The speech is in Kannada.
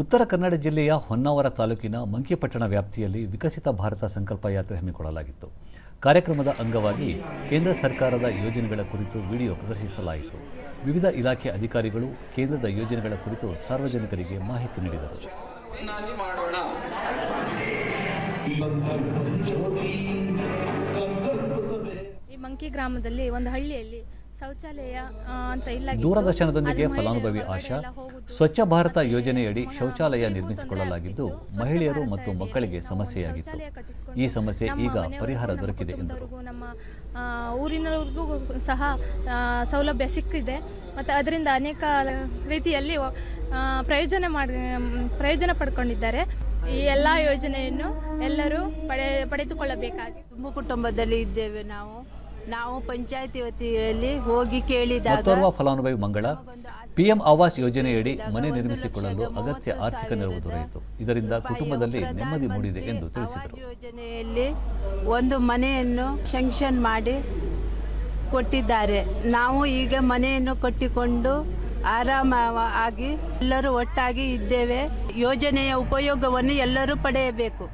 ಉತ್ತರ ಕನ್ನಡ ಜಿಲ್ಲೆಯ ಹೊನ್ನಾವರ ತಾಲೂಕಿನ ಮಂಕಿಪಟ್ಟಣ ವ್ಯಾಪ್ತಿಯಲ್ಲಿ ವಿಕಸಿತ ಭಾರತ ಸಂಕಲ್ಪ ಯಾತ್ರೆ ಹಮ್ಮಿಕೊಳ್ಳಲಾಗಿತ್ತು. ಕಾರ್ಯಕ್ರಮದ ಅಂಗವಾಗಿ ಕೇಂದ್ರ ಸರ್ಕಾರದ ಯೋಜನೆಗಳ ಕುರಿತು ವಿಡಿಯೋ ಪ್ರದರ್ಶಿಸಲಾಯಿತು. ವಿವಿಧ ಇಲಾಖೆ ಅಧಿಕಾರಿಗಳು ಕೇಂದ್ರದ ಯೋಜನೆಗಳ ಕುರಿತು ಸಾರ್ವಜನಿಕರಿಗೆ ಮಾಹಿತಿ ನೀಡಿದರು. ಈ ಮಂಕಿ ಗ್ರಾಮದಲ್ಲಿ ಒಂದು ಹಳ್ಳಿಯಲ್ಲಿ ಶೌಚಾಲಯ ಅಂತ ಇಲ್ಲ ದೂರದರ್ಶನದೊಂದಿಗೆ ಫಲಾನುಭವಿ ಆಶಾ ಸ್ವಚ್ಛ ಭಾರತ ಯೋಜನೆಯಡಿ ಶೌಚಾಲಯ ನಿರ್ಮಿಸಿಕೊಳ್ಳಲಾಗಿದ್ದು ಮಹಿಳೆಯರು ಮತ್ತು ಮಕ್ಕಳಿಗೆ ಸಮಸ್ಯೆಯಾಗಿತ್ತು. ಈ ಸಮಸ್ಯೆ ಈಗ ಪರಿಹಾರ ದೊರಕಿದೆ ಎಂದರು. ನಮ್ಮ ಊರಿನವರಿಗೂ ಸಹ ಸೌಲಭ್ಯ ಸಿಕ್ಕಿದೆ. ಮತ್ತು ಅದರಿಂದ ಅನೇಕ ರೀತಿಯಲ್ಲಿ ಪ್ರಯೋಜನ ಮಾಡಿ ಪ್ರಯೋಜನ ಪಡ್ಕೊಂಡಿದ್ದಾರೆ. ಈ ಎಲ್ಲ ಯೋಜನೆಯನ್ನು ಎಲ್ಲರೂ ಪಡೆ ಪಡೆದುಕೊಳ್ಳಬೇಕಾಗಿ ತುಂಬ ಕುಟುಂಬದಲ್ಲಿ ಇದ್ದೇವೆ ನಾವು. ನಾವು ಪಂಚಾಯತಿ ವತಿಯಲ್ಲಿ ಹೋಗಿ ಕೇಳಿದಾಗ ಮತ್ತೋರ್ವ ಫಲಾನುಭವಿ ಮಂಗಳ ಪಿಎಂ ಆವಾಸ್ ಯೋಜನೆಯಡಿ ಮನೆ ನಿರ್ಮಿಸಿಕೊಳ್ಳಲು ಅಗತ್ಯ ಆರ್ಥಿಕ ನೆರವು ದೊರೆಯಿತು. ಇದರಿಂದ ಕುಟುಂಬದಲ್ಲಿ ನೆಮ್ಮದಿ ಮೂಡಿದೆ ಎಂದು ತಿಳಿಸಿದರು. ಯೋಜನೆಯಲ್ಲಿ ಒಂದು ಮನೆಯನ್ನು ಶಂಕ್ಷನ್ ಮಾಡಿ ಕೊಟ್ಟಿದ್ದಾರೆ. ನಾವು ಈಗ ಮನೆಯನ್ನು ಕಟ್ಟಿಕೊಂಡು ಆರಾಮ ಆಗಿ ಎಲ್ಲರೂ ಒಟ್ಟಾಗಿ ಇದ್ದೇವೆ. ಯೋಜನೆಯ ಉಪಯೋಗವನ್ನು ಎಲ್ಲರೂ ಪಡೆಯಬೇಕು.